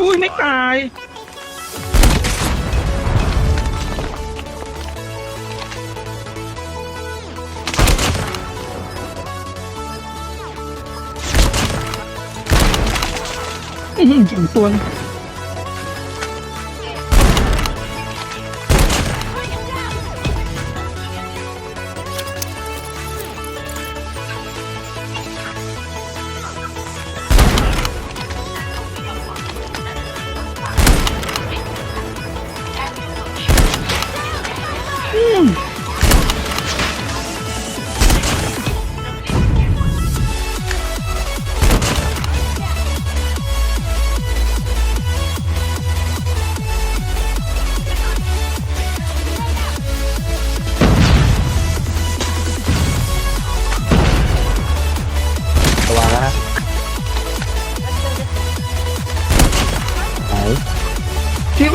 อุ้ยไม่ตาย อื้อหือสองตัวเลย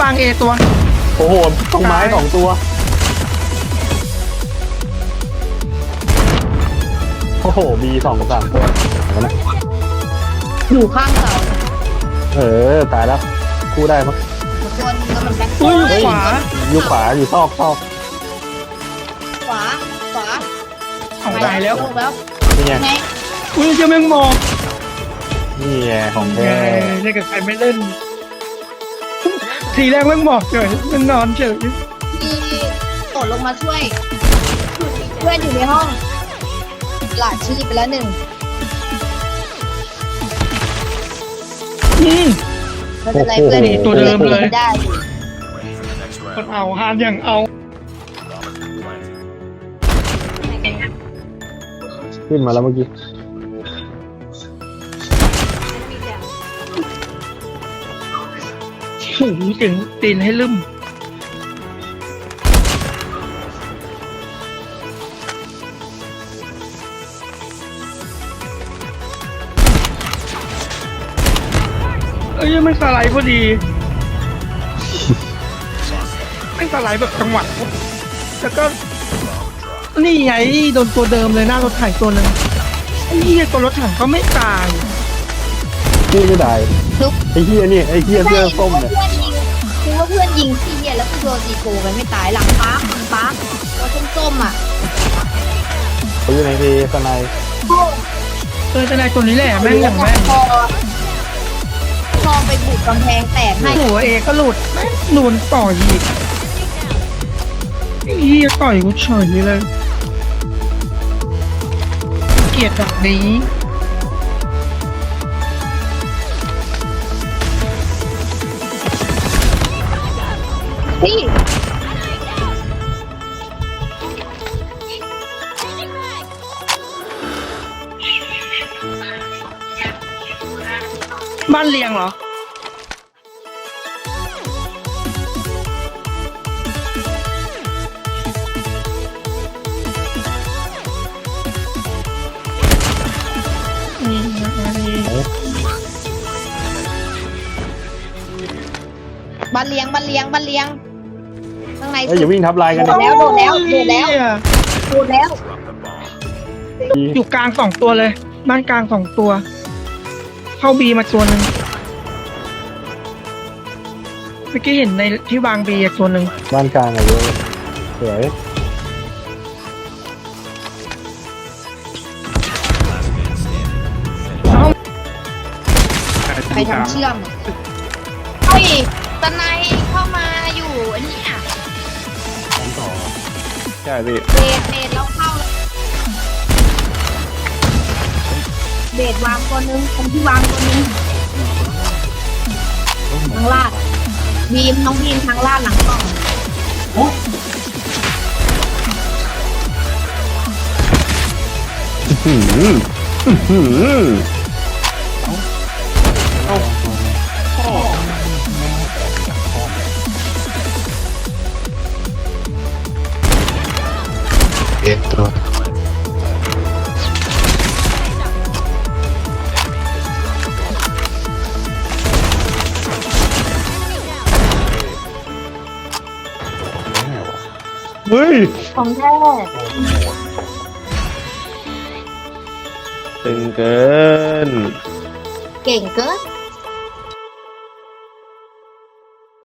างเอตัว โอ้โหตรงไม้สองตัว โอ้โหมีสองสามตัวเอาละอยู่ข้างเสาเออ ตายแล้วกู้ได้มั้งตัวนึงแล้วมันแบ็คอุ้ยอยู่ขวา อยู่ขวา อยู่ซอกซอกขวา ขวาเอาตายแล้วลงแล้วนี่ไงไงอุ้ยเจะแมงมองนี่ไงของแกแท้เล่นกับใครไม่เล่น ทีแรกแม่งบอกเฉยมันนอนเฉยมีตดลงมาช่วย เพื่อนอยู่ในห้องหลาดชีไปแล้วหนึ่งอืมไม่เป็นไรเพื่อนตัวเดิมเลย ได้คนเอาหานอย่างเอาขึ้นมาแล้วเมื่อกี้ หูถึงตีนให้ลืมเอ้ยไม่สไลด์พอดี ไม่สไลด์แบบจังหวะแล้วก็ นี่ไงโดนตัวเดิมเลยหน้ารถถังตัวนึงไอ้เหี้ยตัวรถถังก็ไม่ตาย นี่ไม่ได้ลุก ไอ้เฮียนี่ไอ้เฮียเสื้อส้มเนี่ยเพื่อนยิงคือว่าเพื่อนยิงที่เหี้ยแล้วกูโดนตีโกไปไม่ตายหลังป้าหลังป้าตัวส้มๆอะเขาอยู่ในเอสไนด์เออแต่นายตัวนี้แหละแม่งอย่างแม่งพอพอไปบุกกำแพงแตกให้หัวเอก็หลุดแม่งโดนต่อยอีกไอ้เหี้ยต่อยกูเฉยเลยเกลียดแบบนี้ พี่บ้านเรียงเหรอนี่ไงบันเลียงบันเลียงบันเลียง ข้างในเอ้ยอย่าวิ่งทับลายกันโดดิดแล้วโดดแล้วโดดแล้วเหี้ยโดดแล้วอยู่กลางสองตัวเลย บ้านกลางสองตัว เข้าบีมาตัวหนึ่งเมื่อกี้เห็นในที่วางบีอะตัวหนึ่งบ้านกลางอะเยอะสวยไปทำเชื่อมเฮ้ยตะไน ใช่พี่เบดเบดเราเข้าแล้วเบดวางตัวนึงคนที่วางตัวนึงทางลาดบีมน้องบีมทางลาดหลังกล่องหืมหืมเอ็ดตัวเฮ้ยขอ งแท้ตึงเกินเก่งเกิน